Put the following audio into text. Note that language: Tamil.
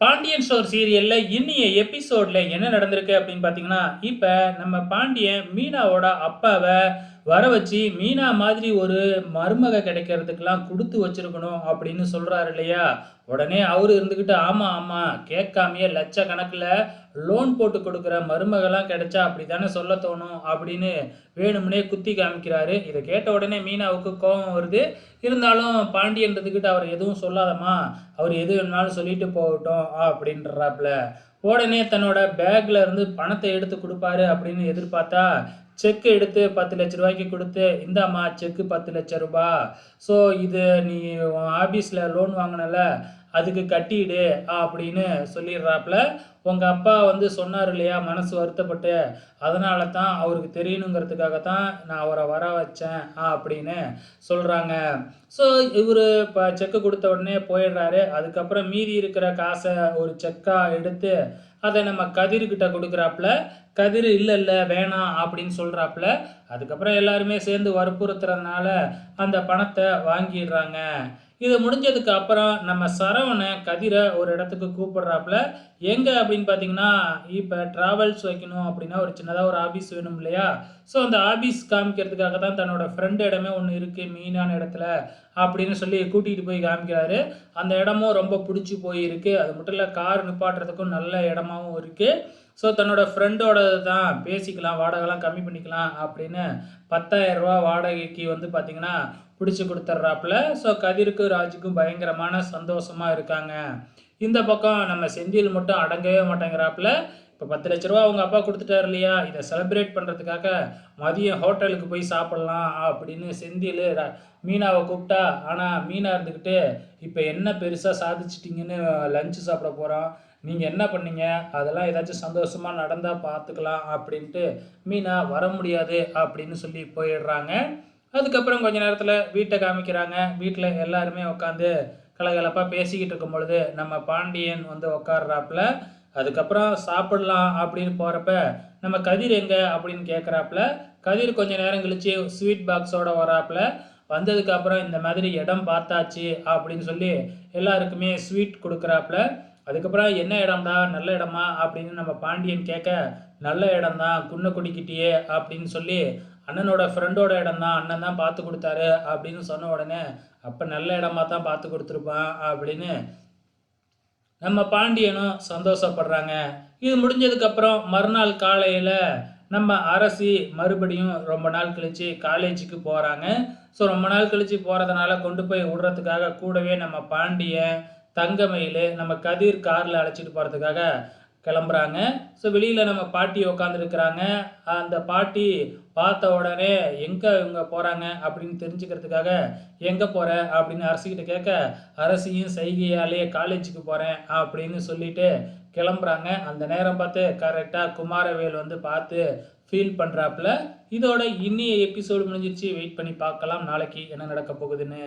பாண்டியன் ஸ்டோர் சீரியல்ல இன்னைய எபிசோட்ல என்ன நடந்திருக்கு அப்படின்னு பார்த்தீங்கன்னா, இப்ப நம்ம பாண்டியன் மீனாவோட அப்பாவை வர வச்சு, மீனா மாதிரி ஒரு மருமக கிடைக்கிறதுக்கெல்லாம் கொடுத்து வச்சிருக்கணும் அப்படின்னு சொல்கிறாரு இல்லையா? உடனே அவர் இருந்துக்கிட்டு ஆமாம் ஆமாம் கேட்காமையே லட்ச கணக்கில் லோன் போட்டு கொடுக்குற மருமகெல்லாம் கிடைச்சா அப்படி தானே சொல்ல தோணும் அப்படின்னு வேணும்னே குத்தி காமிக்கிறாரு. இதை கேட்ட உடனே மீனாவுக்கு கோபம் வருது. இருந்தாலும் பாண்டியன்றதுக்கிட்ட அவர் எதுவும் சொல்லாதம்மா, அவர் எது வேணாலும் சொல்லிட்டு போகட்டும் அப்படின்றாப்புல. உடனே தன்னோட பேக்ல இருந்து பணத்தை எடுத்து கொடுப்பாரு அப்படின்னு எதிர்பார்த்தா, செக் எடுத்து பத்து லட்ச ரூபாய்க்கு கொடுத்து இந்தாம்மா செக்கு பத்து லட்ச ரூபா. ஸோ இது நீ உன் ஆபீஸ்ல லோன் வாங்கினல அதுக்கு கட்டிடு அப்படின்னு சொல்லிடுறாப்புல. உங்கள் அப்பா வந்து சொன்னார் இல்லையா, மனசு வருத்தப்பட்டு, அதனால தான் அவருக்கு தெரியணுங்கிறதுக்காக தான் நான் அவரை வர வச்சேன் அப்படின்னு சொல்கிறாங்க ஸோ இவர் இப்போ செக்கு கொடுத்த உடனே போயிடுறாரு. அதுக்கப்புறம் மீதி இருக்கிற காசை ஒரு செக்காக எடுத்து, அதை நம்ம கதிர்கிட்ட கொடுக்குறாப்புல கதிர் இல்லை இல்லை வேணாம் அப்படின்னு சொல்கிறாப்புல அதுக்கப்புறம் எல்லாருமே சேர்ந்து வற்புறுத்துறதுனால அந்த பணத்தை வாங்கிடுறாங்க. இது முடிஞ்சதுக்கு அப்புறம் நம்ம சரவணை கதிரை ஒரு இடத்துக்கு கூப்பிடுறாப்புல. எங்கே அப்படின்னு பார்த்தீங்கன்னா, இப்போ ட்ராவல்ஸ் வைக்கணும் அப்படின்னா ஒரு சின்னதாக ஒரு ஆபீஸ் வேணும் இல்லையா? ஸோ அந்த ஆபீஸ் காமிக்கிறதுக்காக தான் தன்னோட ஃப்ரெண்டு இடமே ஒன்று இருக்குது மெயினான இடத்துல அப்படின்னு சொல்லி கூட்டிகிட்டு போய் காமிக்கிறாரு. அந்த இடமும் ரொம்ப பிடிச்சி போயிருக்கு. அது மட்டும் இல்லை கார் நிப்பாட்டுறதுக்கும் நல்ல இடமாவும் இருக்குது ஸோ தன்னோட ஃப்ரெண்டோடது தான் பேசிக்கலாம், வாடகைலாம் கம்மி பண்ணிக்கலாம் அப்படின்னு ரூ. 10,000 வாடகைக்கு வந்து பார்த்தீங்கன்னா, பிடிச்சி கொடுத்துட்றாப்புல ஸோ கதிருக்கும், ராஜுக்கும் பயங்கரமான சந்தோஷமாக இருக்காங்க. இந்த பக்கம் நம்ம செந்தில் மட்டும் அடங்கவே மாட்டேங்கிறாப்புல. இப்போ பத்து லட்ச ரூபா அவங்க அப்பா கொடுத்துட்டார் இல்லையா? இதை செலிப்ரேட் பண்ணுறதுக்காக மதியம் ஹோட்டலுக்கு போய் சாப்பிட்லாம் அப்படின்னு செந்தில் மீனாவை கூப்பிட்டா, ஆனால் மீனா இருந்துக்கிட்டு இப்போ என்ன பெருசாக சாதிச்சிட்டிங்கன்னு லஞ்சு சாப்பிட போகிறோம் நீங்கள் என்ன பண்ணீங்க? அதெல்லாம் ஏதாச்சும் சந்தோஷமாக நடந்தால் பார்த்துக்கலாம் அப்படின்ட்டு மீனா வர முடியாது அப்படின்னு சொல்லி போயிடுறாங்க. அதுக்கப்புறம் கொஞ்ச நேரத்தில் வீட்டை காமிக்கிறாங்க. வீட்டில் எல்லாருமே உட்காந்து கலகலப்பாக பேசிக்கிட்டு இருக்கும் பொழுது, நம்ம பாண்டியன் வந்து உட்கார்றாப்புல. அதுக்கப்புறம் சாப்பிடலாம் அப்படின்னு போகிறப்ப நம்ம கதிர் எங்கே அப்படின்னு கேட்கறாப்புல. கதிர் கொஞ்ச நேரம் கழிச்சு ஸ்வீட் பாக்ஸோட வராப்புல. வந்ததுக்கப்புறம் இந்த மாதிரி இடம் பார்த்தாச்சு அப்படின்னு சொல்லி எல்லாருக்குமே ஸ்வீட் கொடுக்குறாப்புல அதுக்கப்புறம் என்ன இடம்டா? நல்ல இடமா? அப்படின்னு நம்ம பாண்டியன் கேட்க, நல்ல இடம் தான் குன்னக்குடிக்கிட்டயே அப்படின்னு சொல்லி, அண்ணனோட ஃப்ரெண்டோட இடம் தான். அண்ணன் தான் பார்த்து கொடுத்தாரு அப்படின்னு சொன்ன உடனே, அப்போ நல்ல இடமா தான் பார்த்து கொடுத்துருப்பான் அப்படின்னு நம்ம பாண்டியனும் சந்தோஷப்படுறாங்க. இது முடிஞ்சதுக்கப்புறம் மறுநாள் காலையில் நம்ம அரசி மறுபடியும் ரொம்ப நாள் கழித்து காலேஜுக்கு போகிறாங்க ஸோ ரொம்ப நாள் கழித்து போகிறதுனால கொண்டு போய் விடுறதுக்காக கூடவே நம்ம பாண்டியன், தங்கமயிலு, நம்ம கதிர் காரில் அழைச்சிட்டு போகிறதுக்காக கிளம்புறாங்க. ஸோ வெளியில் நம்ம பாட்டி உட்காந்துருக்குறாங்க அந்த பாட்டி பார்த்த உடனே எங்கே இவங்க போகிறாங்க அப்படின்னு தெரிஞ்சுக்கிறதுக்காக, எங்கே போகிற அப்படின்னு அரசிகிட்ட கேட்க, அரசியும் சைகையாலே காலேஜுக்கு போகிறேன் அப்படின்னு சொல்லிட்டு கிளம்புறாங்க. அந்த நேரம் பார்த்து கரெக்டாக குமாரவேல் வந்து பார்த்து ஃபீல் பண்ணுறாப்புல இதோட இன்னிய எபிசோடு முடிஞ்சிருச்சு. வெயிட் பண்ணி பார்க்கலாம் நாளைக்கு என்ன நடக்க போகுதுன்னு.